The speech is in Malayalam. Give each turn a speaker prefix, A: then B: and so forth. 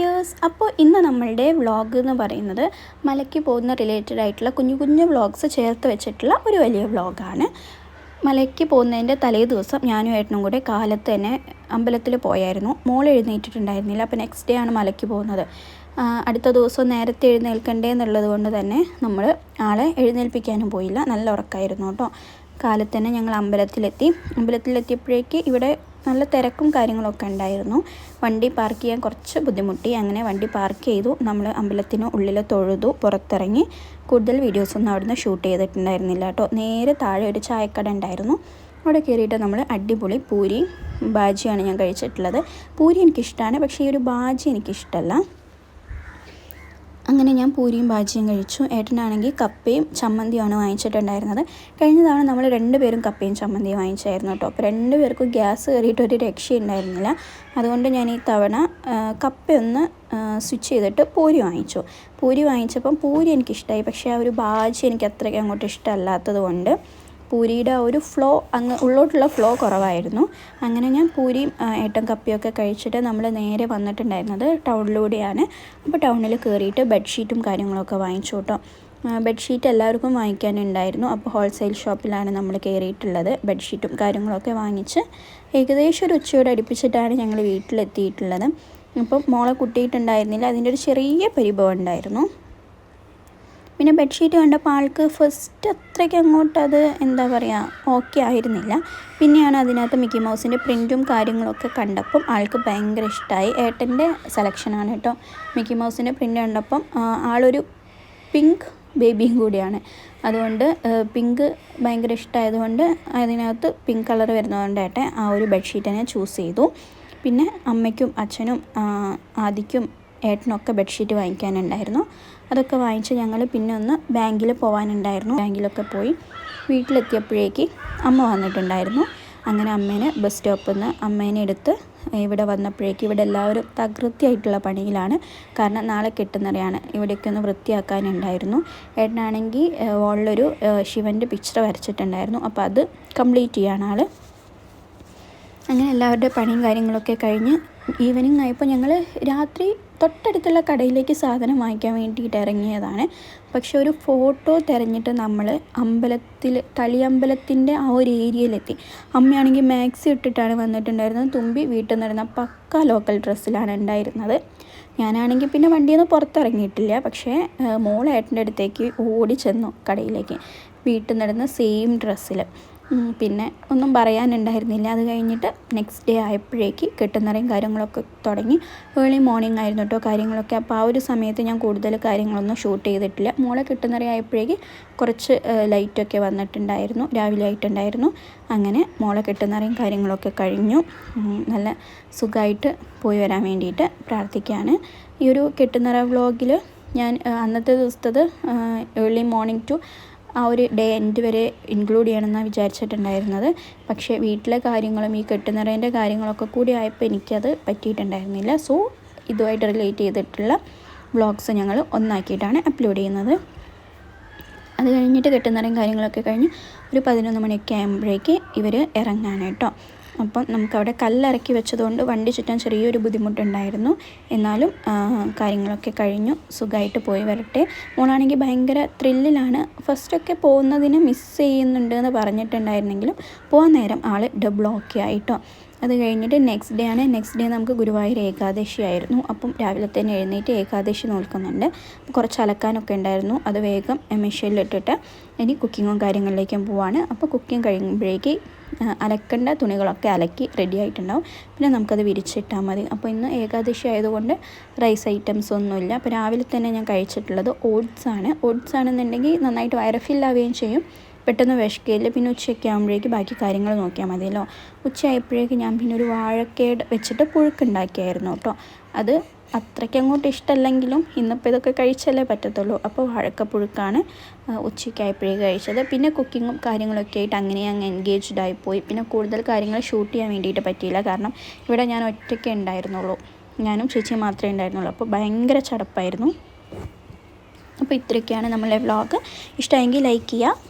A: ഡിയേഴ്സ് അപ്പോൾ ഇന്ന് നമ്മളുടെ വ്ളോഗ് എന്ന് പറയുന്നത് മലയ്ക്ക് പോകുന്ന റിലേറ്റഡ് ആയിട്ടുള്ള കുഞ്ഞു കുഞ്ഞു വ്ളോഗ്സ് ചേർത്ത് വെച്ചിട്ടുള്ള ഒരു വലിയ വ്ളോഗാണ് മലയ്ക്ക് പോകുന്നതിന്റെ തലേ ദിവസം ഞാനും ഏട്ടനും കൂടെ കാലത്ത് തന്നെ അമ്പലത്തിൽ പോയായിരുന്നു. മോൾ എഴുന്നേറ്റിട്ടുണ്ടായിരുന്നില്ല. അപ്പോൾ നെക്സ്റ്റ് ഡേ ആണ് മലയ്ക്ക് പോകുന്നത്. അടുത്ത ദിവസം നേരത്തെ എഴുന്നേൽക്കണ്ടേ എന്നുള്ളത് കൊണ്ട് തന്നെ നമ്മൾ ആളെ എഴുന്നേൽപ്പിക്കാനും പോയില്ല. നല്ല ഉറക്കമായിരുന്നു കേട്ടോ. കാലത്ത് തന്നെ ഞങ്ങൾ അമ്പലത്തിലെത്തി. അമ്പലത്തിലെത്തിയപ്പോഴേക്ക് ഇവിടെ നല്ല തിരക്കും കാര്യങ്ങളൊക്കെ ഉണ്ടായിരുന്നു. വണ്ടി പാർക്ക് ചെയ്യാൻ കുറച്ച് ബുദ്ധിമുട്ടി. അങ്ങനെ വണ്ടി പാർക്ക് ചെയ്തു. നമ്മൾ അമ്പലത്തിന് ഉള്ളിൽ തൊഴുതു പുറത്തിറങ്ങി. കൂടുതൽ വീഡിയോസൊന്നും അവിടുന്ന് ഷൂട്ട് ചെയ്തിട്ടുണ്ടായിരുന്നില്ല കേട്ടോ. നേരെ താഴെ ഒരു ചായക്കട ഉണ്ടായിരുന്നു. അവിടെ കയറിയിട്ട് നമ്മൾ അടിപൊളി പൂരി ബാജിയാണ് ഞാൻ കഴിച്ചിട്ടുള്ളത്. പൂരി എനിക്കിഷ്ടമാണ് പക്ഷേ ഈ ഒരു ബാജി എനിക്കിഷ്ടമല്ല അങ്ങനെ ഞാൻ പൂരിയും ബാജിയും കഴിച്ചു. ഏട്ടനാണെങ്കിൽ കപ്പയും ചമ്മന്തിയുമാണ് വാങ്ങിച്ചിട്ടുണ്ടായിരുന്നത്. കഴിഞ്ഞ തവണ നമ്മൾ രണ്ടുപേരും കപ്പയും ചമ്മന്തിയും വാങ്ങിച്ചായിരുന്നു കേട്ടോ. അപ്പോൾ രണ്ടുപേർക്കും ഗ്യാസ് കയറിയിട്ട് ഒരു രക്ഷയുണ്ടായിരുന്നില്ല. അതുകൊണ്ട് ഞാൻ ഈ തവണ കപ്പയൊന്ന് സ്വിച്ച് ചെയ്തിട്ട് പൂരി വാങ്ങിച്ചു. പൂരി വാങ്ങിച്ചപ്പം പൂരി എനിക്കിഷ്ടമായി പക്ഷേ ആ ഒരു ബാജി എനിക്ക് അത്രയ്ക്ക് അങ്ങോട്ട് ഇഷ്ടമല്ലാത്തത് കൊണ്ട് പൂരിയുടെ ഒരു ഫ്ലോ അങ്ങ് ഉള്ളോട്ടുള്ള ഫ്ലോ കുറവായിരുന്നു. അങ്ങനെ ഞാൻ പൂരിയും ഏട്ടം ഏട്ടൻ കപ്പിയൊക്കെ കഴിച്ചിട്ട് നമ്മൾ നേരെ വന്നിട്ടുണ്ടായിരുന്നത് ടൗണിലൂടെയാണ്. അപ്പോൾ ടൗണിൽ കയറിയിട്ട് ബെഡ്ഷീറ്റും കാര്യങ്ങളൊക്കെ വാങ്ങിച്ചു കേട്ടോ. ബെഡ്ഷീറ്റ് എല്ലാവർക്കും വാങ്ങിക്കാനുണ്ടായിരുന്നു. അപ്പോൾ ഹോൾസെയിൽ ഷോപ്പിലാണ് നമ്മൾ കയറിയിട്ടുള്ളത് ബെഡ്ഷീറ്റും കാര്യങ്ങളൊക്കെ വാങ്ങിച്ച് ഏകദേശം ഒരു ഉച്ചയോടെ അടുപ്പിച്ചിട്ടാണ് ഞങ്ങൾ വീട്ടിലെത്തിയിട്ടുള്ളത്. അപ്പം മോളെ കുട്ടിയിട്ടുണ്ടായിരുന്നില്ല. അതിന്റെ ഒരു ചെറിയ പരിഭവം ഉണ്ടായിരുന്നു. പിന്നെ ബെഡ്ഷീറ്റ് കണ്ടപ്പോൾ ആൾക്ക് ഫസ്റ്റ് അത്രയ്ക്ക് അങ്ങോട്ട് അത് എന്താ പറയുക ഓക്കെ ആയിരുന്നില്ല. പിന്നെയാണ് അതിനകത്ത് മിക്കി മൗസിന്റെ പ്രിന്റും കാര്യങ്ങളൊക്കെ കണ്ടപ്പം ആൾക്ക് ഭയങ്കര ഇഷ്ടമായി ഏട്ടന്റെ സെലക്ഷനാണ് കേട്ടോ. മിക്കി മൗസിന്റെ പ്രിന്റ് കണ്ടപ്പം ആളൊരു പിങ്ക് ബേബിയും കൂടിയാണ്. അതുകൊണ്ട് പിങ്ക് ഭയങ്കര ഇഷ്ടമായതുകൊണ്ട് അതിനകത്ത് പിങ്ക് കളർ വരുന്നതുകൊണ്ട് ഏട്ടൻ ആ ഒരു ബെഡ്ഷീറ്റ് തന്നെ ചൂസ് ചെയ്തു. പിന്നെ അമ്മയ്ക്കും അച്ഛനും ആദിക്കും ഏട്ടനൊക്കെ ബെഡ്ഷീറ്റ് വാങ്ങിക്കാനുണ്ടായിരുന്നു. അതൊക്കെ വാങ്ങിച്ച് ഞങ്ങൾ പിന്നെ ഒന്ന് ബാങ്കിൽ പോകാനുണ്ടായിരുന്നു ബാങ്കിലൊക്കെ പോയി വീട്ടിലെത്തിയപ്പോഴേക്ക് അമ്മ വന്നിട്ടുണ്ടായിരുന്നു. അങ്ങനെ അമ്മേനെ ബസ് സ്റ്റോപ്പിൽ നിന്ന് അമ്മേനെ എടുത്ത് ഇവിടെ വന്നപ്പോഴേക്ക് ഇവിടെ എല്ലാവരും തകൃതിയായിട്ടുള്ള പണിയിലാണ്. കാരണം നാളെ കെട്ടുന്നറിയാണ് ഇവിടേക്ക് ഒന്ന് വൃത്തിയാക്കാനുണ്ടായിരുന്നു. ഏട്ടനാണെങ്കിൽ വോളിലൊരു ശിവന്റെ പിക്ചർ വരച്ചിട്ടുണ്ടായിരുന്നു. അപ്പോൾ അത് കംപ്ലീറ്റ് ചെയ്യാണ് ആൾ അങ്ങനെ എല്ലാവരുടെ പണിയും കാര്യങ്ങളൊക്കെ കഴിഞ്ഞ് ഈവനിങ് ആയപ്പോൾ ഞങ്ങൾ രാത്രി തൊട്ടടുത്തുള്ള കടയിലേക്ക് സാധനം വാങ്ങിക്കാൻ വേണ്ടിയിട്ട് ഇറങ്ങിയതാണ്. പക്ഷെ ഒരു ഫോട്ടോ തിരഞ്ഞിട്ട് നമ്മൾ അമ്പലത്തിൽ തളിയമ്പലത്തിന്റെ ആ ഒരു ഏരിയയിലെത്തി. അമ്മയാണെങ്കിൽ മാക്സി ഇട്ടിട്ടാണ് വന്നിട്ടുണ്ടായിരുന്നത്. തുമ്പി വീട്ടിൽ നിന്നിരുന്ന പക്ക ലോക്കൽ ഡ്രസ്സിലാണ് ഉണ്ടായിരുന്നത്. ഞാനാണെങ്കിൽ പിന്നെ വണ്ടിയിൽ നിന്ന് പുറത്തിറങ്ങിയിട്ടില്ല. പക്ഷേ മോളേട്ടന്റെ അടുത്തേക്ക് ഓടി ചെന്നു കടയിലേക്ക്. വീട്ടിൽ നിന്നിരുന്ന സെയിം ഡ്രസ്സിൽ പിന്നെ ഒന്നും പറയാനുണ്ടായിരുന്നില്ല. അത് കഴിഞ്ഞിട്ട് നെക്സ്റ്റ് ഡേ ആയപ്പോഴേക്ക് കെട്ടുന്നറയും കാര്യങ്ങളൊക്കെ തുടങ്ങി. ഏർലി മോർണിംഗ് ആയിരുന്നു കേട്ടോ കാര്യങ്ങളൊക്കെ. അപ്പോൾ ആ ഒരു സമയത്ത് ഞാൻ കൂടുതൽ കാര്യങ്ങളൊന്നും ഷൂട്ട് ചെയ്തിട്ടില്ല. മോളെ കെട്ടുന്നറ ആയപ്പോഴേക്ക് കുറച്ച് ലൈറ്റൊക്കെ വന്നിട്ടുണ്ടായിരുന്നു. രാവിലെ ആയിട്ടുണ്ടായിരുന്നു. അങ്ങനെ മോളെ കെട്ടുന്നറയും കാര്യങ്ങളൊക്കെ കഴിഞ്ഞു. നല്ല സുഖമായിട്ട് പോയി വരാൻ വേണ്ടിയിട്ട് പ്രാർത്ഥിക്കുകയാണ് ഈ ഒരു കെട്ടുന്നറ വ്ളോഗിൽ ഞാൻ അന്നത്തെ ദിവസത്തത് ഏർലി മോർണിംഗ് ടു ആ ഒരു ഡേ എൻഡ് വരെ ഇൻക്ലൂഡ് ചെയ്യണമെന്നാണ് വിചാരിച്ചിട്ടുണ്ടായിരുന്നത്. പക്ഷേ വീട്ടിലെ കാര്യങ്ങളും ഈ കെട്ടുനിറേന്റെ കാര്യങ്ങളൊക്കെ കൂടി ആയപ്പോൾ എനിക്കത് പറ്റിയിട്ടുണ്ടായിരുന്നില്ല. സോ ഇതുമായിട്ട് റിലേറ്റ് ചെയ്തിട്ടുള്ള വ്ളോഗ്സ് ഞങ്ങൾ ഒന്നാക്കിയിട്ടാണ് അപ്ലോഡ് ചെയ്യുന്നത്. അത് കഴിഞ്ഞിട്ട് കെട്ടുന്നറയും കാര്യങ്ങളൊക്കെ കഴിഞ്ഞ് ഒരു പതിനൊന്ന് മണിയൊക്കെ ആകുമ്പോഴേക്ക് ഇവർ ഇറങ്ങാണ് കേട്ടോ. അപ്പം നമുക്കവിടെ കല്ലിറക്കി വെച്ചതുകൊണ്ട് വണ്ടി ചുറ്റാൻ ചെറിയൊരു ബുദ്ധിമുട്ടുണ്ടായിരുന്നു. എന്നാലും കാര്യങ്ങളൊക്കെ കഴിഞ്ഞു. സുഖമായിട്ട് പോയി വരട്ടെ. മോളാണെങ്കിൽ ഭയങ്കര ത്രില്ലിലാണ്. ഫസ്റ്റൊക്കെ പോകുന്നതിന് മിസ് ചെയ്യുന്നുണ്ട് എന്ന് പറഞ്ഞിട്ടുണ്ടായിരുന്നെങ്കിലും പോകാൻ നേരം ആൾ ഡബിൾ ഓക്കെ ആയിട്ടോ അത് കഴിഞ്ഞിട്ട് നെക്സ്റ്റ് ഡേ ആണ്. നെക്സ്റ്റ് ഡേ നമുക്ക് ഗുരുവായൂർ ഏകാദശി ആയിരുന്നു. അപ്പം രാവിലെ തന്നെ എഴുന്നേറ്റ് ഏകാദശി നോൽക്കുന്നുണ്ട്. കുറച്ച് അലക്കാനൊക്കെ ഉണ്ടായിരുന്നു. അത് വേഗം മെഷീനിലിട്ടിട്ട് ഇനി കുക്കിങ്ങും കാര്യങ്ങളിലേക്കും പോവാണ്. അപ്പോൾ കുക്കിംഗ് കഴിയുമ്പോഴേക്ക് അലക്കേണ്ട തുണികളൊക്കെ അലക്കി റെഡി ആയിട്ടുണ്ടാവും. പിന്നെ നമുക്കത് വിരിച്ചിട്ടാൽ മതി. അപ്പോൾ ഇന്ന് ഏകാദശി ആയതുകൊണ്ട് റൈസ് ഐറ്റംസ് ഒന്നുമില്ല. അപ്പോൾ രാവിലെ തന്നെ ഞാൻ കഴിച്ചിട്ടുള്ളത് ഓട്സ് ആണ്. ഓട്സ് ആണെന്നുണ്ടെങ്കിൽ നന്നായിട്ട് വയറ് ഫില്ലാവുകയും ചെയ്യും. പെട്ടെന്ന് വിശക്കില്ല പിന്നെ ഉച്ചയൊക്കെ ആകുമ്പോഴേക്ക് ബാക്കി കാര്യങ്ങൾ നോക്കിയാൽ മതിയല്ലോ. ഉച്ചയായപ്പോഴേക്ക് ഞാൻ പിന്നെ ഒരു വാഴക്കേട് വെച്ചിട്ട് പുഴുക്കുണ്ടാക്കിയായിരുന്നു കേട്ടോ. അത് അത്രയ്ക്ക് അങ്ങോട്ട് ഇഷ്ടമല്ലെങ്കിലും ഇന്നിപ്പോൾ ഇതൊക്കെ കഴിച്ചല്ലേ പറ്റത്തുള്ളൂ. അപ്പോൾ വാഴക്കപ്പുഴുക്കാണ് ഉച്ചയ്ക്കായപ്പോഴേക്ക് കഴിച്ചത്. പിന്നെ കുക്കിങ്ങും കാര്യങ്ങളൊക്കെ ആയിട്ട് അങ്ങനെ അങ്ങ് എൻഗേജ്ഡ് ആയിപ്പോയി. പിന്നെ കൂടുതൽ കാര്യങ്ങൾ ഷൂട്ട് ചെയ്യാൻ വേണ്ടിയിട്ട് പറ്റിയില്ല. കാരണം ഇവിടെ ഞാൻ ഒറ്റയ്ക്ക് ഉണ്ടായിരുന്നുള്ളൂ. ഞാനും ചേച്ചിയും മാത്രമേ ഉണ്ടായിരുന്നുള്ളൂ. അപ്പോൾ ഭയങ്കര ചടപ്പായിരുന്നു. അപ്പോൾ ഇത്രയൊക്കെയാണ് നമ്മളെ വ്ളോഗ്. ഇഷ്ടമായെങ്കിൽ ലൈക്ക് ചെയ്യുക.